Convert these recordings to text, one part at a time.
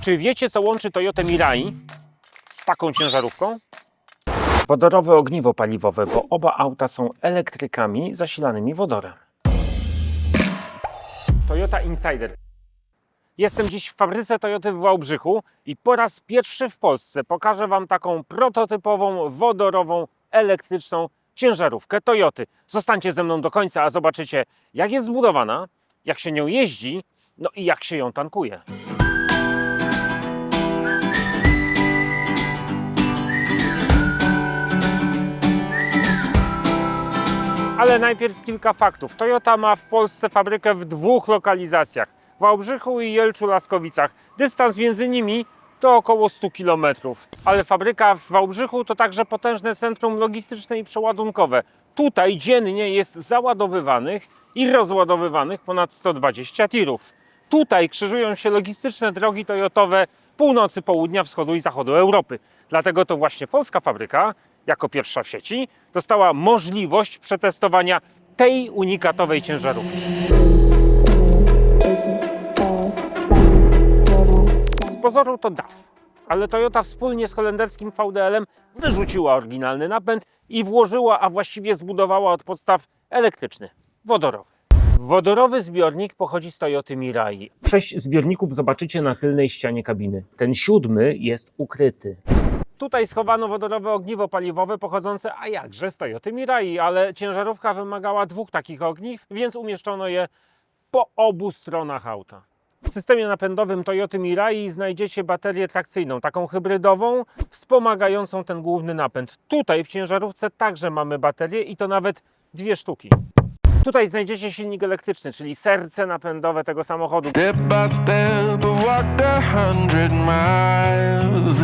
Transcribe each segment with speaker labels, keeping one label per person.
Speaker 1: Czy wiecie, co łączy Toyota Mirai z taką ciężarówką? Wodorowe ogniwo paliwowe, bo oba auta są elektrykami zasilanymi wodorem. Toyota Insider. Jestem dziś w fabryce Toyoty w Wałbrzychu i po raz pierwszy w Polsce pokażę Wam taką prototypową, wodorową, elektryczną ciężarówkę Toyoty. Zostańcie ze mną do końca, a zobaczycie, jak jest zbudowana, jak się nią jeździ, no i jak się ją tankuje. Ale najpierw kilka faktów. Toyota ma w Polsce fabrykę w dwóch lokalizacjach. W Wałbrzychu i Jelczu-Laskowicach. Dystans między nimi to około 100 km. Ale fabryka w Wałbrzychu to także potężne centrum logistyczne i przeładunkowe. Tutaj dziennie jest załadowywanych i rozładowywanych ponad 120 tirów. Tutaj krzyżują się logistyczne drogi Toyotowe północy, południa, wschodu i zachodu Europy. Dlatego to właśnie polska fabryka, jako pierwsza w sieci, dostała możliwość przetestowania tej unikatowej ciężarówki. Z pozoru to DAF, ale Toyota wspólnie z holenderskim VDL-em wyrzuciła oryginalny napęd i włożyła, a właściwie zbudowała od podstaw elektryczny, wodorowy. Wodorowy zbiornik pochodzi z Toyoty Mirai. Sześć zbiorników zobaczycie na tylnej ścianie kabiny. Ten siódmy jest ukryty. Tutaj schowano wodorowe ogniwo paliwowe pochodzące, a jakże, z Toyoty Mirai, ale ciężarówka wymagała dwóch takich ogniw, więc umieszczono je po obu stronach auta. W systemie napędowym Toyoty Mirai znajdziecie baterię trakcyjną, taką hybrydową, wspomagającą ten główny napęd. Tutaj w ciężarówce także mamy baterię i to nawet dwie sztuki. Tutaj znajdziecie silnik elektryczny, czyli serce napędowe tego samochodu.
Speaker 2: Step by step, miles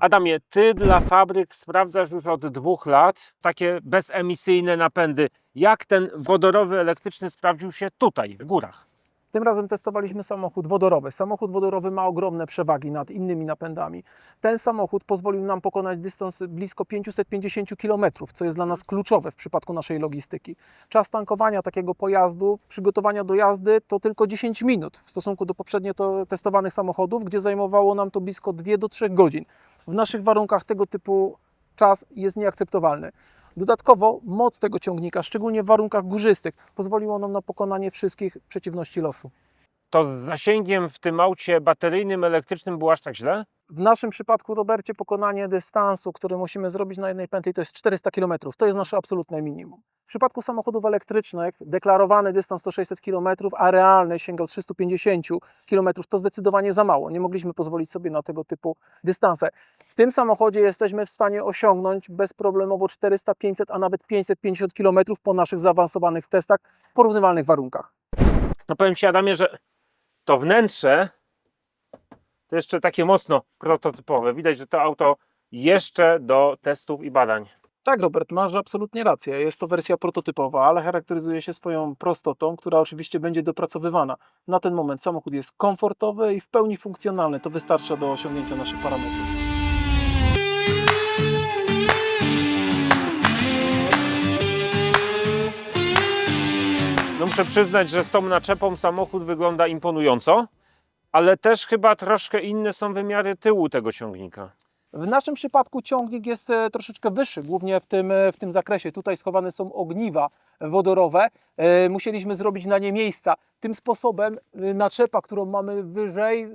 Speaker 1: Adamie, ty dla fabryk sprawdzasz już od dwóch lat takie bezemisyjne napędy. Jak ten wodorowy elektryczny sprawdził się tutaj, w górach?
Speaker 3: Tym razem testowaliśmy samochód wodorowy. Samochód wodorowy ma ogromne przewagi nad innymi napędami. Ten samochód pozwolił nam pokonać dystans blisko 550 km, co jest dla nas kluczowe w przypadku naszej logistyki. Czas tankowania takiego pojazdu, przygotowania do jazdy to tylko 10 minut w stosunku do poprzednio to testowanych samochodów, gdzie zajmowało nam to blisko 2 do 3 godzin. W naszych warunkach tego typu czas jest nieakceptowalny. Dodatkowo moc tego ciągnika, szczególnie w warunkach górzystych, pozwoliło nam na pokonanie wszystkich przeciwności losu.
Speaker 1: To z zasięgiem w tym aucie bateryjnym, elektrycznym było aż tak źle?
Speaker 3: W naszym przypadku, Robercie, pokonanie dystansu, który musimy zrobić na jednej pętli, to jest 400 km. To jest nasze absolutne minimum. W przypadku samochodów elektrycznych deklarowany dystans to 600 km, a realny sięgał 350 km. To zdecydowanie za mało. Nie mogliśmy pozwolić sobie na tego typu dystanse. W tym samochodzie jesteśmy w stanie osiągnąć bezproblemowo 400, 500, a nawet 550 km po naszych zaawansowanych testach w porównywalnych warunkach.
Speaker 1: No powiem Ci Adamie, że to wnętrze to jeszcze takie mocno prototypowe. Widać, że to auto jeszcze do testów i badań.
Speaker 3: Tak, Robert, masz absolutnie rację. Jest to wersja prototypowa, ale charakteryzuje się swoją prostotą, która oczywiście będzie dopracowywana. Na ten moment samochód jest komfortowy i w pełni funkcjonalny. To wystarcza do osiągnięcia naszych parametrów.
Speaker 1: No muszę przyznać, że z tą naczepą samochód wygląda imponująco, ale też chyba troszkę inne są wymiary tyłu tego ciągnika.
Speaker 3: W naszym przypadku ciągnik jest e, troszeczkę wyższy, głównie w tym, e, w tym zakresie. Tutaj schowane są ogniwa wodorowe. E, Musieliśmy zrobić na nie miejsca. Tym sposobem naczepa, którą mamy wyżej,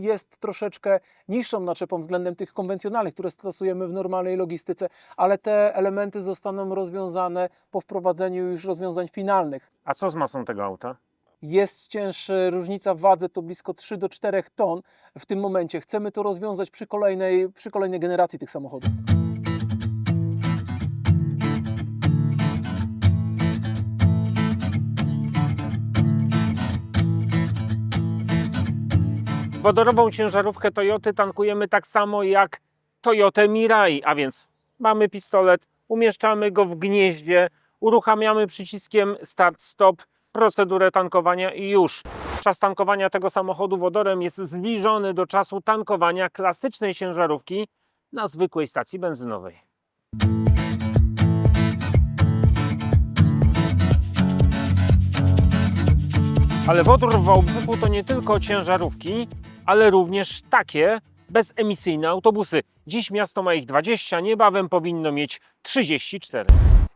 Speaker 3: jest troszeczkę niższą naczepą względem tych konwencjonalnych, które stosujemy w normalnej logistyce, ale te elementy zostaną rozwiązane po wprowadzeniu już rozwiązań finalnych.
Speaker 1: A co z masą tego auta?
Speaker 3: Jest cięższy, różnica w wadze to blisko 3 do 4 ton w tym momencie. Chcemy to rozwiązać przy kolejnej, przy kolejnej generacji tych samochodów.
Speaker 1: Wodorową ciężarówkę Toyoty tankujemy tak samo jak Toyotę Mirai, a więc mamy pistolet, umieszczamy go w gnieździe, uruchamiamy przyciskiem start-stop procedurę tankowania i już. Czas tankowania tego samochodu wodorem jest zbliżony do czasu tankowania klasycznej ciężarówki na zwykłej stacji benzynowej. Ale wodór w Wałbrzychu to nie tylko ciężarówki, ale również takie bezemisyjne autobusy. Dziś miasto ma ich 20, niebawem powinno mieć 34.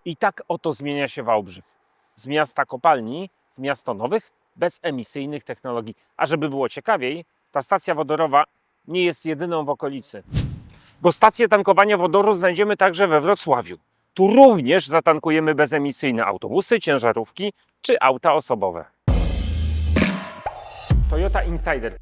Speaker 1: I tak oto zmienia się Wałbrzych. Z miasta kopalni w miasto nowych, bezemisyjnych technologii. A żeby było ciekawiej, ta stacja wodorowa nie jest jedyną w okolicy. Bo stację tankowania wodoru znajdziemy także we Wrocławiu. Tu również zatankujemy bezemisyjne autobusy, ciężarówki czy auta osobowe. Toyota Insider